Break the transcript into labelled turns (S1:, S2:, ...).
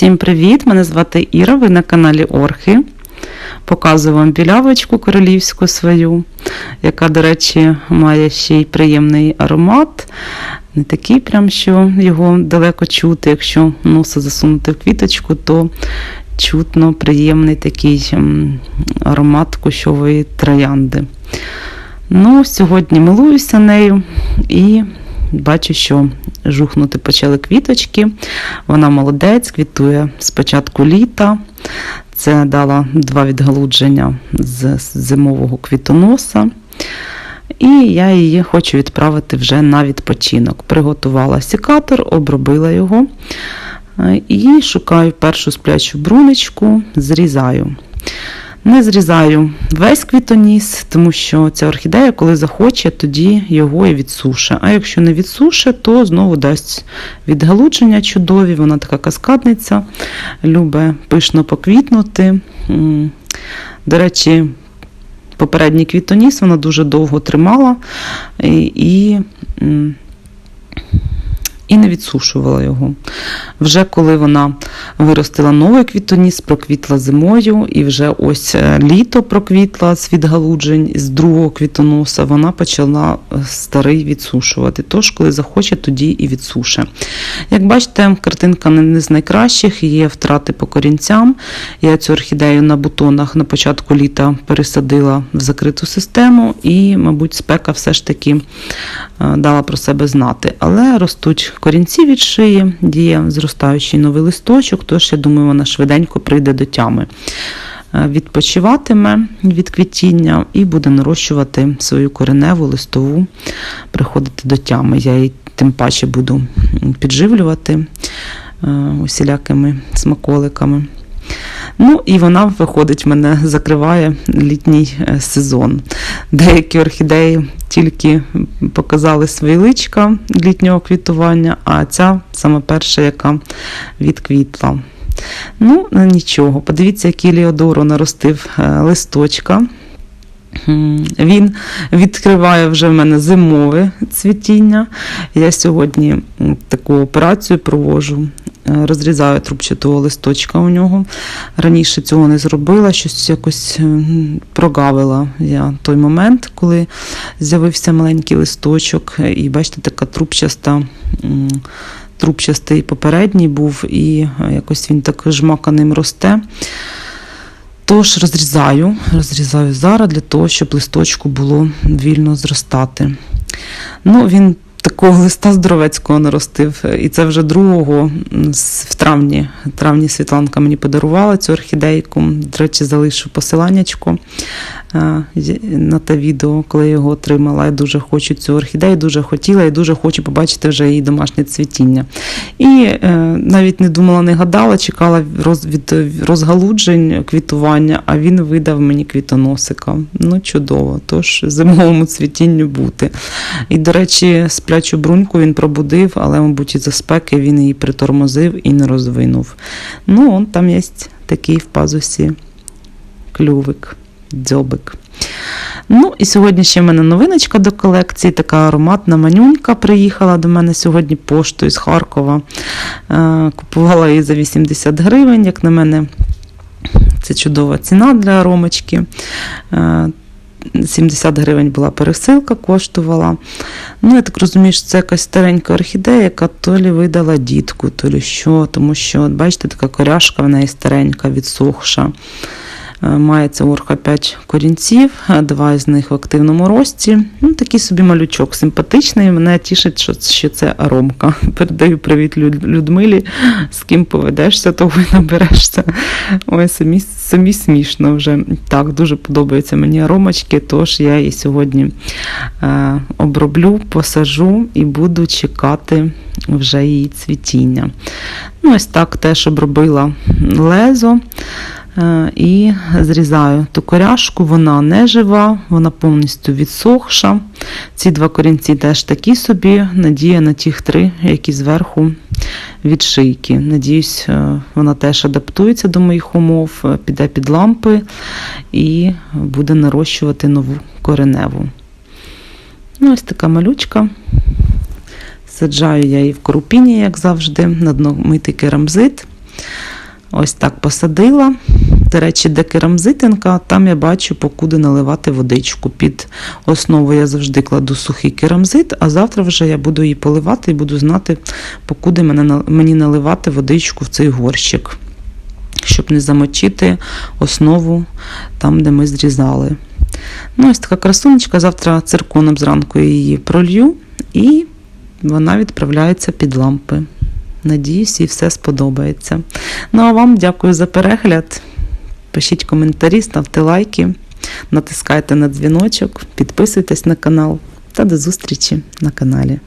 S1: Всім привіт! Мене звати Іра, ви на каналі Орхи. Показую вам білявочку королівську свою, яка, до речі, має ще й приємний аромат. Не такий, прям, що його далеко чути. Якщо носа засунути в квіточку, то чутно приємний такий аромат кущової троянди. Ну, сьогодні милуюся нею і бачу, що жухнути почали квіточки. Вона молодець, квітує з літа. Це дала два відгалудження з зимового квітоноса. І я її хочу відправити вже на відпочинок. Приготувала секатор, обробила його е, і шукаю першу сплячу бруночку, зрізаю. Не зрізаю весь квітоніс, тому що ця орхідея, коли захоче, тоді його і відсуше. А якщо не відсуше, то знову дасть відгалудження чудові, вона така каскадниця, любить пишно поквітнути. До речі, попередній квітоніс вона дуже довго тримала і, і, не відсушувала його. Вже коли вона виростила новий квітоніс, проквітла зимою, і вже ось е, літо проквітла з відгалуджень з другого квітоноса, вона почала е, старий відсушувати. Тож, коли захоче, тоді і відсуше. Як бачите, картинка не- з найкращих, є втрати по корінцям. Я цю орхідею на бутонах на початку літа пересадила в закриту систему, і, мабуть, спека все ж таки е, дала про себе знати. Але ростуть корінці від шиї, діє зростаючий новий листочок, тож я думаю, вона швиденько прийде до тями. Е, Відпочиватиме від квітіння і буде нарощувати свою кореневу листову, приходити до тями. Я її тим паче буду підживлювати е, усілякими смаколиками. Ну і вона виходить, мене закриває літній е, сезон. Деякі орхідеї тільки показали свої личка літнього квітування, а ця саме перша, яка відквітла. Ну, нічого. Подивіться, який Леодоро наростив е, листочка. Він відкриває вже в мене зимове цвітіння. Я сьогодні таку операцію провожу. Е, Розрізаю трубчатого листочка у нього. Раніше цього не зробила, щось якось прогавила я той момент, коли з'явився маленький листочок. І бачите, така трубчаста. Трубчастий попередній був, і е, якось він так жмаканим росте. Тож розрізаю, розрізаю зараз для того, щоб листочку було вільно зростати. Ну, він такого листа здоровецького наростив, і це вже другого в травні. Травні Світланка мені подарувала цю орхідейку. До речі, залишу посиланнячко е, на те відео, коли я його отримала. Я дуже хочу цю орхідею, дуже хотіла і дуже хочу побачити вже її домашнє цвітіння. І е, навіть не думала, не гадала, чекала від розгалуджень квітування, а він видав мені квітоносика. Ну, чудово. Тож зимовому цвітінню бути. І, до речі, сплячу бруньку він пробудив, але, мабуть, із-за спеки він її притормозив і не розвинув. Ну, он там є такий в пазусі клювик, дзьобик. Ну, і сьогодні ще в мене новиночка до колекції, така ароматна манюнька приїхала до мене сьогодні поштою з Харкова. Е, Купувала її за 80 гривень, як на мене, це чудова ціна для аромочки. Е, 70 гривень була пересилка, коштувала. Ну, я так розумію, що це якась старенька орхідея, яка то лі видала дітку, то лі що, тому що, от бачите, така коряшка в неї старенька, відсохша. Е, Має ця орха 5 корінців, е, два з них в активному рості. Ну, такий собі малючок симпатичний. Мене тішить, що, що це аромка. Передаю привіт Люд- Людмилі. З ким поведешся, того й наберешся. Ой, самі, самі смішно вже. Так, дуже подобаються мені аромочки, тож я її сьогодні е, оброблю, посажу і буду чекати вже її цвітіння. Ну, ось так теж обробила лезо. Е, І зрізаю ту коряшку, вона не жива, вона повністю відсохша. Ці два корінці теж такі собі. Надія на тих три, які зверху від шийки. Надіюсь, е, вона теж адаптується до моїх умов, е, піде під лампи і буде нарощувати нову кореневу. Ну, ось така малючка. Саджаю я її в корупіні, як завжди, на дно митий керамзит. Ось так посадила. До речі, де керамзитинка, там я бачу, покуди наливати водичку. Під основу я завжди кладу сухий керамзит, а завтра вже я буду її поливати і буду знати, покуди мені наливати водичку в цей горщик, щоб не замочити основу там, де ми зрізали. Ну, ось така красунечка. Завтра цирконом зранку її пролью і вона відправляється під лампи. Надіюсь, і все сподобається. Ну а вам дякую за перегляд. Пишіть коментарі, ставте лайки, натискайте на дзвіночок, підписуйтесь на канал та до зустрічі на каналі.